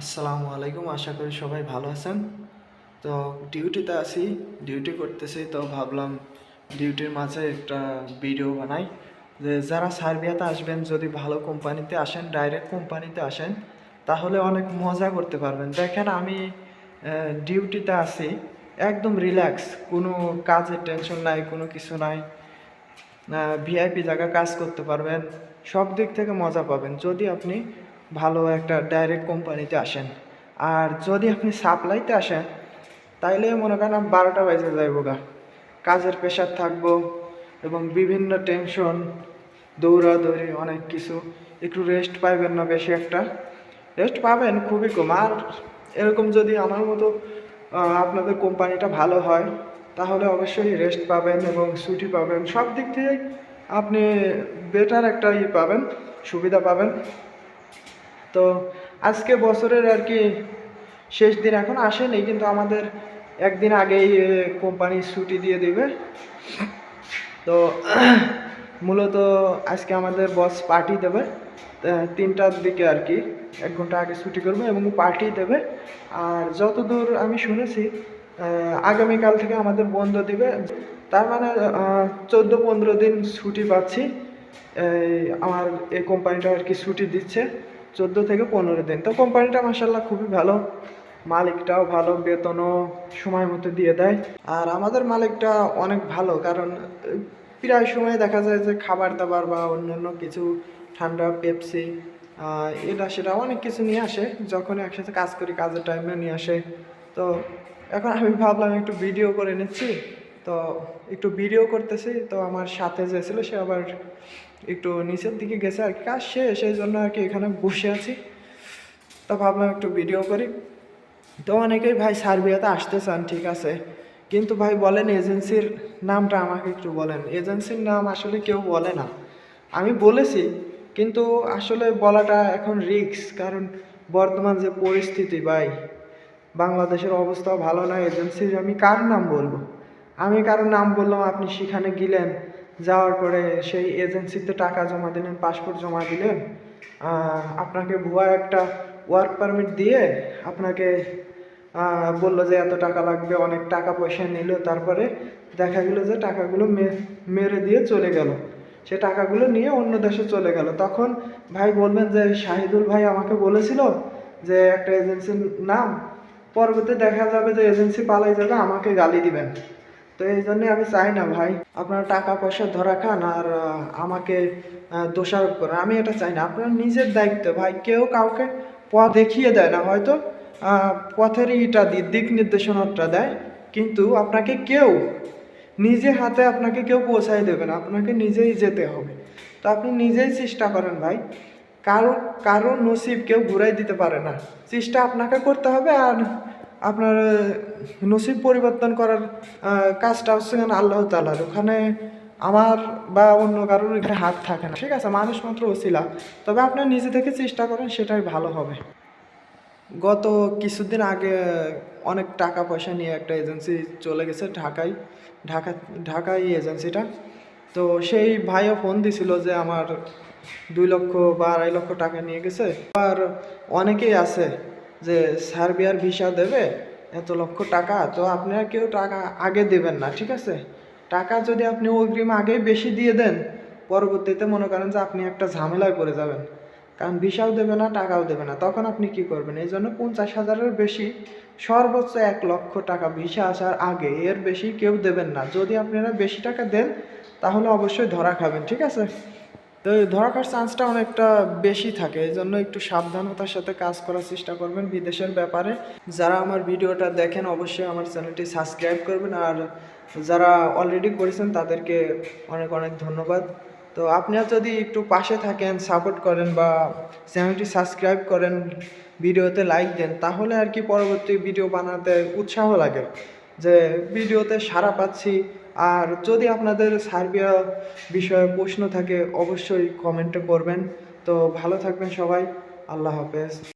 আসসালামু আলাইকুম, আশা করি সবাই ভালো আছেন। তো ডিউটিতে আছি ডিউটি করতেছি, তো ভাবলাম ডিউটির মাঝে একটা ভিডিও বানাই। যে যারা সার্বিয়াতে আসবেন, যদি ভালো কোম্পানিতে আসেন ডাইরেক্ট কোম্পানিতে আসেন, তাহলে অনেক মজা করতে পারবেন। দেখেন আমি ডিউটিতে আছি, একদম রিল্যাক্স কোনো কাজের টেনশন নাই, কোনো কিছু নাই। ভিআইপি জায়গা কাজ করতে পারবেন, সব দিক থেকে মজা পাবেন। যদি আপনি ভালো একটা ডাইরেক্ট কোম্পানিতে আসেন। আর যদি আপনি সাপ্লাইতে আসেন, তাইলে মনে করেন আমি বারোটা বাজে যাইব গা। কাজের প্রেশার থাকব এবং বিভিন্ন টেনশন দৌড়াদৌড়ি অনেক কিছু। একটু রেস্ট পাইবেন না বেশি একটা। রেস্ট পাবেন খুবই কম। আর এরকম যদি আমার মতো আপনাদের কোম্পানিটা ভালো হয়, তাহলে অবশ্যই রেস্ট পাবেন এবং ছুটি পাবেন। সব দিক থেকেই আপনি বেটার একটা ই পাবেন, সুবিধা পাবেন। তো আজকে বছরের আর কি শেষ দিন এখন আসেনি, কিন্তু আমাদের একদিন আগেই কোম্পানি ছুটি দিয়ে দিবে। তো মূলত আজকে আমাদের বস পার্টি দেবে তিনটার দিকে আর কি। এক ঘণ্টা আগে ছুটি করবে এবং পার্টি দেবে। আর যতদূর আমি শুনেছি আগামীকাল থেকে আমাদের বন্ধ দিবে। তার মানে চোদ্দ পনেরো দিন ছুটি পাচ্ছি। আমার এই কোম্পানিটা আর কি ছুটি দিচ্ছে। চোদ্দ থেকে পনেরো দিন। তো কোম্পানিটা মাসাল্লাহ খুবই ভালো। মালিকটাও ভালো, বেতনও সময় মতো দিয়ে দেয়। আর আমাদের মালিকটা অনেক ভালো, কারণ প্রায় সময় দেখা যায় যে খাবার দাবার বা অন্যান্য কিছু, ঠান্ডা, পেপসি এটা সেটা অনেক কিছু নিয়ে আসে। যখন একসাথে কাজ করি, কাজের টাইমে নিয়ে আসে। তো এখন আমি ভাবলাম একটু ভিডিও করে নিচ্ছি। তো একটু ভিডিও করতেছি, তো আমার সাথে যে ছিল সে আবার একটু নিচের দিকে গেছে আর কাজ শেষ সেই জন্য আর কি এখানে বসে আছি। তো ভাবলাম একটু ভিডিও করি। তো অনেকেই ভাই সার্বিয়াতে আসতে চান, ঠিক আছে। কিন্তু ভাই বলেন এজেন্সির নামটা আমাকে একটু বলেন। এজেন্সির নাম আসলে কেউ বলে না। আমি বলেছি, কিন্তু আসলে বলাটা এখন রিস্ক কারণ বর্তমান যে পরিস্থিতি ভাই, বাংলাদেশের অবস্থা ভালো না, এজেন্সির আমি কার নাম বলব? আমি কারও নাম বললাম, আপনি সেখানে গেলেন, যাওয়ার পরে সেই এজেন্সিতে টাকা জমা দিলেন, পাসপোর্ট জমা দিলেন আপনাকে ভুয়া একটা ওয়ার্ক পারমিট দিয়ে আপনাকে বলল যে এত টাকা লাগবে, অনেক টাকা পয়সা নিল, তারপরে দেখা গেলো যে টাকাগুলো মেরে দিয়ে চলে গেল। সে টাকাগুলো নিয়ে অন্য দেশে চলে গেল। তখন ভাই বলবেন যে, শাহিদুল ভাই আমাকে বলেছিল যে, একটা এজেন্সির নাম পরবর্তী দেখা যাবে যে এজেন্সি পালাই যাবে, আমাকে গালি দিবেন। তো এই জন্যে আমি চাই না ভাই। আপনারা টাকা পয়সা ধরা খান আর আমাকে দোষারোপ করেন। আমি এটা চাই না। আপনার নিজের দায়িত্ব ভাই। কেউ কাউকে পথ দেখিয়ে দেয় না। হয়তো পথের ইটা দিয়ে দিক নির্দেশনাটা দেয়। কিন্তু আপনাকে কেউ নিজে হাতে আপনাকে কেউ পৌঁছায় দেবে না। আপনাকে নিজেই যেতে হবে। তো আপনি নিজেই চেষ্টা করেন ভাই। কারও কারও নসিব কেউ ঘুরাই দিতে পারে না। চেষ্টা আপনাকে করতে হবে আর আপনার নসিব পরিবর্তন করার কাজটা হচ্ছে যেন আল্লাহ তালার ওখানে আমার বা অন্য কারোর এখানে হাত থাকে না। ঠিক আছে, মানুষ মাত্র ওসিলা। তবে আপনার নিজে থেকে চেষ্টা করেন, সেটাই ভালো হবে। গত কিছুদিন আগে অনেক টাকা পয়সা নিয়ে একটা এজেন্সি চলে গেছে ঢাকায়। ঢাকা, ঢাকায় এজেন্সিটা। তো সেই ভাইও ফোন দিছিল যে আমার দুই লক্ষ বা আড়াই লক্ষ টাকা নিয়ে গেছে। আর অনেকেই আছে যে সার্বিয়ার ভিসা দেবে এত লক্ষ টাকা, তো আপনারা কেউ টাকা আগে দেবেন না, ঠিক আছে? টাকা যদি আপনি অগ্রিম আগেই বেশি দিয়ে দেন, পরবর্তীতে মনে করেন যে আপনি একটা ঝামেলায় পড়ে যাবেন। কারণ ভিসাও দেবে না, টাকাও দেবে না, তখন আপনি কি করবেন? এই জন্য পঞ্চাশ হাজারের বেশি, সর্বোচ্চ এক লক্ষ টাকা ভিসা আসার আগে এর বেশি কেউ দেবেন না। যদি আপনারা বেশি টাকা দেন, তাহলে অবশ্যই ধরা খাবেন, ঠিক আছে? তো এই ধরা খাওয়ার চান্সটা অনেকটা বেশি থাকে এই জন্য একটু সাবধানতার সাথে কাজ করার চেষ্টা করবেন বিদেশের ব্যাপারে। যারা আমার ভিডিওটা দেখেন, অবশ্যই আমার চ্যানেলটি সাবস্ক্রাইব করবেন। আর যারা অলরেডি করেছেন, তাদেরকে অনেক অনেক ধন্যবাদ। তো আপনারা যদি একটু পাশে থাকেন সাপোর্ট করেন বা চ্যানেলটি সাবস্ক্রাইব করেন, ভিডিওতে লাইক দেন, তাহলে আর কি পরবর্তী ভিডিও বানাতে উৎসাহ লাগে। যে ভিডিওতে সারা পাচ্ছি। আর যদি আপনাদের সার্বিয়া বিষয়ে প্রশ্ন থাকে, অবশ্যই কমেন্টে করবেন। তো ভালো থাকবেন সবাই। আল্লাহ হাফেজ।